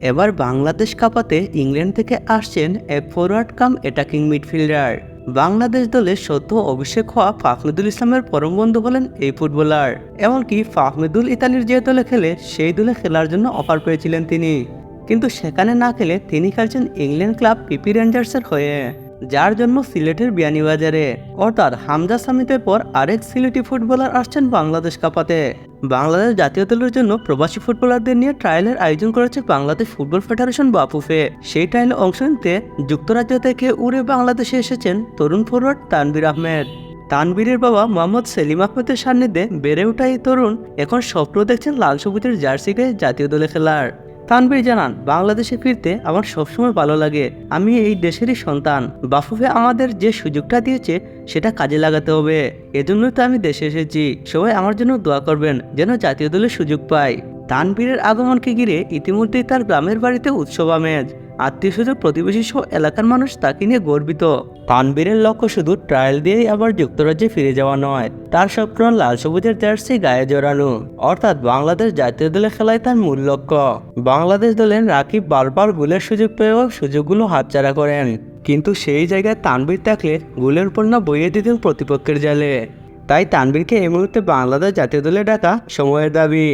এবার বাংলাদেশ কাপাতে ইংল্যান্ড থেকে আসছেন এক forward cum attacking midfielder. Bangladesh দলে সদ্য অভিষেক হওয়া ফাহমিদুল ইসলামের পরম বন্ধু হলেন এই ফুটবলার। এমনকি ফাহমিদুল ইতালির যে দলে খেলে, সেই দলে খেলার জন্য অফার পেয়েছিলেন তিনি। কিন্তু সেখানে না খেলে তিনি খেলছেন ইংল্যান্ড ক্লাব পিপি রেঞ্জার্সের হয়ে। যার জন্ম সিলেটের বিয়ানীবাজারে। অর্থাৎ হামজা সামিতের পর আরেক সিলেটি ফুটবলার আসছেন বাংলাদেশ কাপাতে। বাংলাদেশ জাতীয় দলের জন্য প্রবাসী ফুটবলারদের নিয়ে ট্রায়ালের আয়োজন করেছে বাংলাদেশ ফুটবল ফেডারেশন বাপুফে সেই ট্রায়ালে অংশ নিতে যুক্তরাজ্য থেকে উড়ে বাংলাদেশে এসেছেন তরুণ ফরোয়ার্ড তানবির আহমেদ। তানবীরের বাবা মোহাম্মদ সেলিম আহমেদের সান্নিধ্যে বেড়ে ওঠা এই তরুণ এখন স্বপ্ন দেখছেন লাল সবুজের জার্সি গায়ে জাতীয় দলে খেলার। তানবীর জানান, বাংলাদেশে ফিরতে আমার সবসময় ভালো লাগে। আমি এই দেশেরই সন্তান। বাফুফে আমাদের যে সুযোগটা দিয়েছে, সেটা কাজে লাগাতে হবে। এজন্যই তো আমি দেশে এসেছি। সবাই আমার জন্য দোয়া করবেন, যেন জাতীয় দলের সুযোগ পাই তানবীরের আগমনকে ঘিরে ইতিমধ্যেই তার গ্রামের বাড়িতে উৎসব আমেজ। আত্মীয় স্বজন প্রতিবেশী সহ এলাকার মানুষ তাকে নিয়ে গর্বিত। তানবীরের লক্ষ্য শুধু ট্রায়াল দিয়েই আবার যুক্তরাজ্যে ফিরে যাওয়া নয়, তার স্বপ্ন লাল সবুজের জার্সি গায়ে জড়ানো। অর্থাৎ বাংলাদেশ জাতীয় দলে খেলায় তার মূল লক্ষ্য। বাংলাদেশ দলের রাকিব বারবার গোলের সুযোগ পেয়েও সুযোগগুলো হাতছাড়া করেন। কিন্তু সেই জায়গায় তানবীর থাকলে গোলের উপর না বইয়ে দিতেন প্রতিপক্ষের জালে। তাই তানবীরকে এই মুহূর্তে বাংলাদেশ জাতীয় দলে ডাকা সময়ের দাবি।